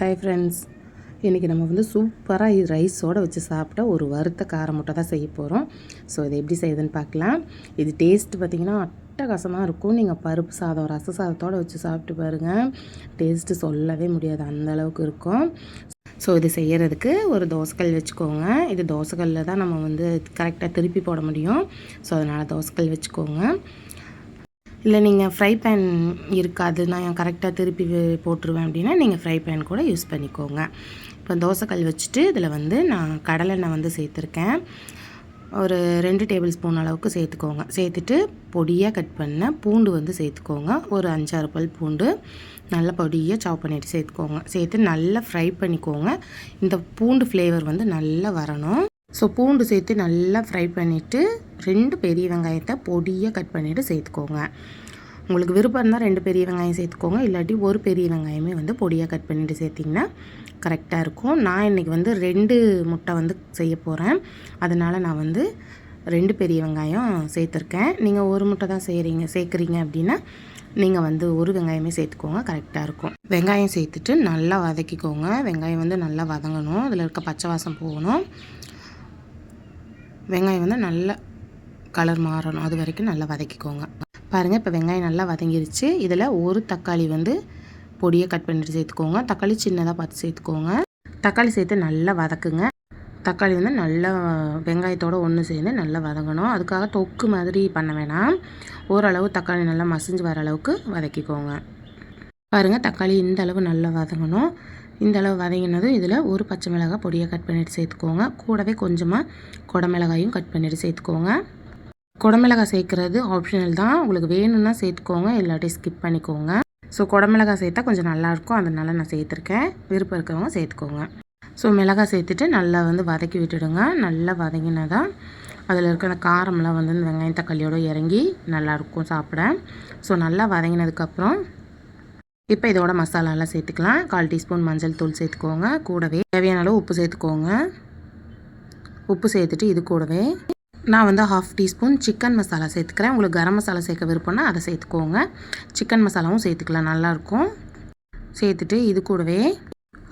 Hi friends இன்றைக்கி நம்ம வந்து சூப்பராக இது ரைஸோடு வச்சு சாப்பிட்டா ஒரு வறுத்த கார முட்டை தான் செய்ய போகிறோம் ஸோ இதை எப்படி செய்யுதுன்னு பார்க்கலாம். இது டேஸ்ட் பார்த்திங்கன்னா அட்டகாசமாக இருக்கும். நீங்கள் பருப்பு சாதம் ரச சாதத்தோடு வச்சு சாப்பிட்டு பாருங்கள் டேஸ்ட்டு சொல்லவே முடியாது. அந்த அளவுக்கு இருக்கும். ஸோ இது செய்கிறதுக்கு ஒரு தோசைக்கல் வச்சுக்கோங்க. இது தோசைக்கல்லில் தான் நம்ம வந்து கரெக்டாக திருப்பி போட முடியும். ஸோ அதனால் தோசைக்கல் வச்சுக்கோங்க. இல்லை நீங்கள் ஃப்ரை பேன் இருக்காது. நான் கரெக்டாக திருப்பி போட்டுருவேன் அப்படின்னா நீங்கள் ஃப்ரை பேன் கூட யூஸ் பண்ணிக்கோங்க. இப்போ தோசைக்கல் வச்சுட்டு இதில் வந்து நான் கடலெண்ணெய் வந்து சேர்த்துருக்கேன். ஒரு ரெண்டு டேபிள் ஸ்பூன் அளவுக்கு சேர்த்துக்கோங்க. சேர்த்துட்டு பொடியாக கட் பண்ண பூண்டு வந்து சேர்த்துக்கோங்க. ஒரு அஞ்சாறு பல் பூண்டு நல்லா பொடியாக சாப் பண்ணிவிட்டு சேர்த்துக்கோங்க. சேர்த்து நல்லா ஃப்ரை பண்ணிக்கோங்க. இந்த பூண்டு ஃப்ளேவர் வந்து நல்லா வரணும். ஸோ பூண்டு சேர்த்து நல்லா ஃப்ரை பண்ணிவிட்டு ரெண்டு பெரிய வெங்காயத்தை பொடியாக கட் பண்ணிவிட்டு சேர்த்துக்கோங்க. உங்களுக்கு விருப்பம் இருந்தால் ரெண்டு பெரிய வெங்காயம் சேர்த்துக்கோங்க. இல்லாட்டி ஒரு பெரிய வெங்காயமே வந்து பொடியாக கட் பண்ணிவிட்டு சேர்த்திங்கன்னா கரெக்டாக இருக்கும். நான் இன்றைக்கி வந்து ரெண்டு முட்டை வந்து செய்ய போகிறேன் அதனால் நான் வந்து ரெண்டு பெரிய வெங்காயம் சேர்த்துருக்கேன். நீங்கள் ஒரு முட்டை தான் செய்கிறீங்க சேர்க்குறீங்க அப்படின்னா நீங்கள் வந்து ஒரு வெங்காயமே சேர்த்துக்கோங்க கரெக்டாக இருக்கும். வெங்காயம் சேர்த்துட்டு நல்லா வதக்கிக்கோங்க. வெங்காயம் வந்து நல்லா வதங்கணும். அதில் இருக்க பச்சை வாசம் போகணும். வெங்காயம் வந்து நல்லா கலர் மாறணும். அது வரைக்கும் நல்லா வதக்கிக்கோங்க. பாருங்கள் இப்போ வெங்காயம் நல்லா வதங்கிருச்சு. இதில் ஒரு தக்காளி வந்து பொடியை கட் பண்ணிட்டு சேர்த்துக்கோங்க. தக்காளி சின்னதாக பார்த்து சேர்த்துக்கோங்க. தக்காளி சேர்த்து நல்லா வதக்குங்க. தக்காளி வந்து நல்லா வெங்காயத்தோடு ஒன்று சேர்ந்து நல்லா வதங்கணும். அதுக்காக தொக்கு மாதிரி பண்ண வேணாம். ஓரளவு தக்காளி நல்லா மசிஞ்சு வர அளவுக்கு வதக்கிக்கோங்க. பாருங்கள் தக்காளி இந்த அளவு நல்லா வதங்கணும். இந்த அளவு வதங்கினதும் இதில் ஒரு பச்சை மிளகாய் பொடியை கட் பண்ணிவிட்டு சேர்த்துக்கோங்க. கூடவே கொஞ்சமாக குடமிளகாயும் கட் பண்ணிவிட்டு சேர்த்துக்கோங்க. குடமிளகாய் சேர்க்குறது ஆப்ஷனல் தான். உங்களுக்கு வேணும்னா சேர்த்துக்கோங்க இல்லாட்டி ஸ்கிப் பண்ணிக்கோங்க. ஸோ குடமிளகாய் சேர்த்தா கொஞ்சம் நல்லாயிருக்கும். அதனால் நான் சேர்த்துருக்கேன். விருப்பம் இருக்கிறவங்க சேர்த்துக்கோங்க. ஸோ மிளகாய் சேர்த்துட்டு நல்லா வந்து வதக்கி விட்டுடுங்க. நல்லா வதங்கினதான் அதில் இருக்கிற காரம்லாம் வந்து வெங்காயம் தக்காளியோடு இறங்கி நல்லாயிருக்கும் சாப்பிட. ஸோ நல்லா வதங்கினதுக்கப்புறம் இப்போ இதோட மசாலாலாம் சேர்த்துக்கலாம். கால் டீஸ்பூன் மஞ்சள் தூள் சேர்த்துக்கோங்க. கூடவே தேவையான அளவு உப்பு சேர்த்துக்கோங்க. உப்பு சேர்த்துட்டு இது கூடவே நான் வந்து ஹாஃப் டீஸ்பூன் சிக்கன் மசாலா சேர்த்துக்கிறேன். உங்களுக்கு கரம் மசாலா சேர்க்க விருப்பம்னா அதை சேர்த்துக்கோங்க. சிக்கன் மசாலாவும் சேர்த்துக்கலாம். நல்லாயிருக்கும். சேர்த்துட்டு இது கூடவே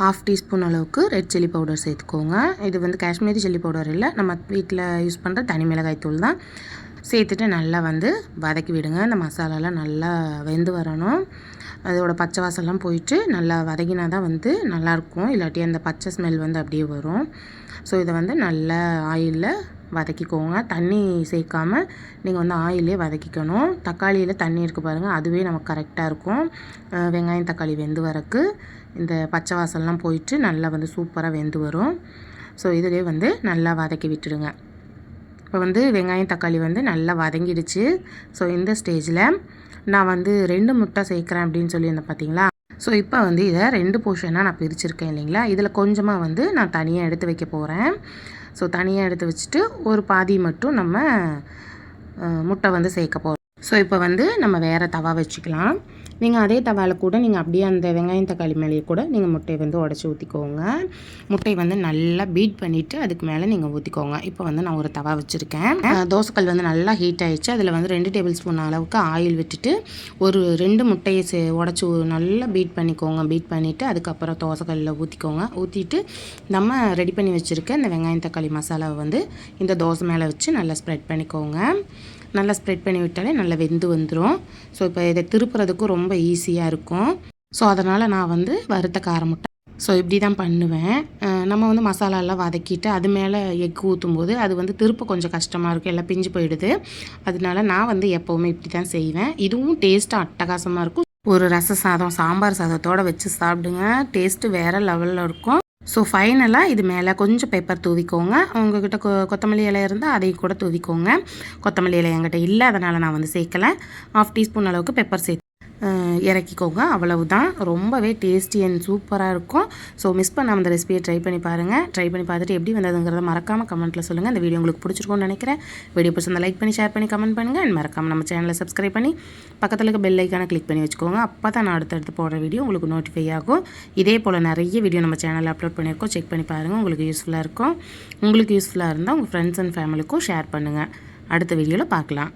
ஹாஃப் டீஸ்பூன் அளவுக்கு ரெட் சில்லி பவுடர் சேர்த்துக்கோங்க. இது வந்து காஷ்மீரி சில்லி பவுடர் இல்லை. நம்ம வீட்டில் யூஸ் பண்ணுற தனி மிளகாய் தூள் தான். சேர்த்துட்டு நல்லா வந்து வதக்கி விடுங்க. இந்த மசாலாலாம் நல்லா வெந்து வரணும். அதோட பச்சை வாசல்லாம் போயிட்டு நல்லா வதங்கினா தான் வந்து நல்லாயிருக்கும். இல்லாட்டி அந்த பச்சை ஸ்மெல் வந்து அப்படியே வரும். ஸோ இதை வந்து நல்லா ஆயிலில் வதக்கிக்கோங்க. தண்ணி சேர்க்காமல் நீங்கள் வந்து ஆயிலே வதக்கிக்கணும். தக்காளியில் தண்ணி இருக்குது பாருங்கள் அதுவே நமக்கு கரெக்டாக இருக்கும். வெங்காயம் தக்காளி வெந்து வரக்கு இந்த பச்சை வாசல்லாம் போயிட்டு நல்லா வந்து சூப்பராக வெந்து வரும். ஸோ இதிலே வந்து நல்லா வதக்கி விட்டுடுங்க. இப்போ வந்து வெங்காயம் தக்காளி வந்து நல்லா வதங்கிடுச்சு. ஸோ இந்த ஸ்டேஜில் நான் வந்து ரெண்டு முட்டை சேர்க்குறேன் அப்படின்னு சொல்லியிருந்தேன் பார்த்தீங்களா? ஸோ இப்போ வந்து இதை ரெண்டு போர்ஷனாக நான் பிரிச்சிருக்கேன் இல்லைங்களா? இதில் கொஞ்சமாக வந்து நான் தனியாக எடுத்து வைக்க போகிறேன் ஸோ தனியாக எடுத்து வச்சுட்டு ஒரு பாதி மட்டும் நம்ம முட்டை வந்து சேர்க்க போகிறோம் ஸோ இப்போ வந்து நம்ம வேறு தவா வச்சுக்கலாம். நீங்கள் அதே தவாவில் கூட நீங்கள் அப்படியே அந்த வெங்காயம் தக்காளி மேலேயே கூட நீங்கள் முட்டையை வந்து உடச்சி ஊற்றிக்கோங்க முட்டையை வந்து நல்லா பீட் பண்ணிவிட்டு அதுக்கு மேலே நீங்கள் ஊற்றிக்கோங்க இப்போ வந்து நான் ஒரு தவா வச்சுருக்கேன். தோசைக்கல் வந்து நல்லா ஹீட் ஆகிடுச்சு அதில் வந்து ரெண்டு டேபிள் ஸ்பூன் அளவுக்கு ஆயில் விட்டுட்டு ஒரு ரெண்டு முட்டையை சே உடச்சி நல்லா பீட் பண்ணிக்கோங்க. பீட் பண்ணிவிட்டு அதுக்கப்புறம் தோசைக்கல்லில் ஊற்றிக்கோங்க ஊற்றிட்டு நம்ம ரெடி பண்ணி வச்சுருக்க இந்த வெங்காயம் தக்காளி மசாலாவை வந்து இந்த தோசை மேலே வச்சு நல்லா ஸ்ப்ரெட் பண்ணிக்கோங்க. நல்லா ஸ்ப்ரெட் பண்ணி விட்டாலே நல்லா வெந்து வந்துடும் ஸோ இப்போ இதை திருப்புறதுக்கும் ரொம்ப ஈஸியாக இருக்கும். ஸோ அதனால் நான் வந்து வறுத்த கார முட்டை. ஸோ இப்படி தான் பண்ணுவேன் நம்ம வந்து மசாலாலாம் வதக்கிட்டு அது மேலே எக் ஊற்றும் போது அது வந்து திருப்ப கொஞ்சம் கஷ்டமாக இருக்கும். எல்லாம் பிஞ்சு போயிடுது. அதனால நான் வந்து எப்போவுமே இப்படி தான் செய்வேன். இதுவும் டேஸ்ட்டு அட்டகாசமாக இருக்கும். ஒரு ரச சாதம் சாம்பார் சாதத்தோடு வச்சு சாப்பிடுங்க. டேஸ்ட்டு வேறு லெவலில் இருக்கும். ஸோ ஃபைனலாக இது மேலே கொஞ்சம் பேப்பர் தூவிக்கோங்க. உங்ககிட்ட கொ கொத்தமல்லி இலை இருந்தால் அதையும் கூட தூவிக்கோங்க. கொத்தமல்லி இலை என்கிட்ட இல்லை அதனால் நான் வந்து சேர்க்கலை. ஆஃப் டீஸ்பூன் அளவுக்கு பெப்பர் சேர்த்து இறக்கிக்கோங்க. அவ்வளவுதான். ரொம்பவே டேஸ்டி அண்ட் சூப்பராக இருக்கும். ஸோ மிஸ் பண்ணாமல் அந்த ரெசிபியை ட்ரை பண்ணி பாருங்கள் ட்ரை பண்ணி பார்த்துட்டு எப்படி வந்ததுங்கிறத மறக்காமல் கமெண்ட்டில் சொல்லுங்கள் இந்த வீடியோ உங்களுக்கு பிடிச்சிருக்கும்னு நினைக்கிறேன். வீடியோ பிடிச்சிருந்தா லைக் பண்ணி ஷேர் பண்ணி கமெண்ட் பண்ணுங்கள் அண்ட் மறக்காமல் நம்ம சேனலை சப்ஸ்கிரைப் பண்ணி பக்கத்தில் இருக்க பெல் ஐக்கானை கிளிக் பண்ணி வச்சுக்கோங்க. அப்போ தான் நான் அடுத்தடுத்து போடுற வீடியோ உங்களுக்கு நோட்டிஃபை ஆகும். இதே போல் நிறைய வீடியோ நம்ம சேனலில் அப்லோட் பண்ணியிருக்கோம். செக் பண்ணி பாருங்கள் உங்களுக்கு யூஸ்ஃபுல்லாக இருக்கும். உங்களுக்கு யூஸ்ஃபுல்லாக இருந்தால் உங்கள் ஃப்ரெண்ட்ஸ் அண்ட் ஃபேமிலிக்கும் ஷேர் பண்ணுங்கள் அடுத்த வீடியோவில் பார்க்கலாம்.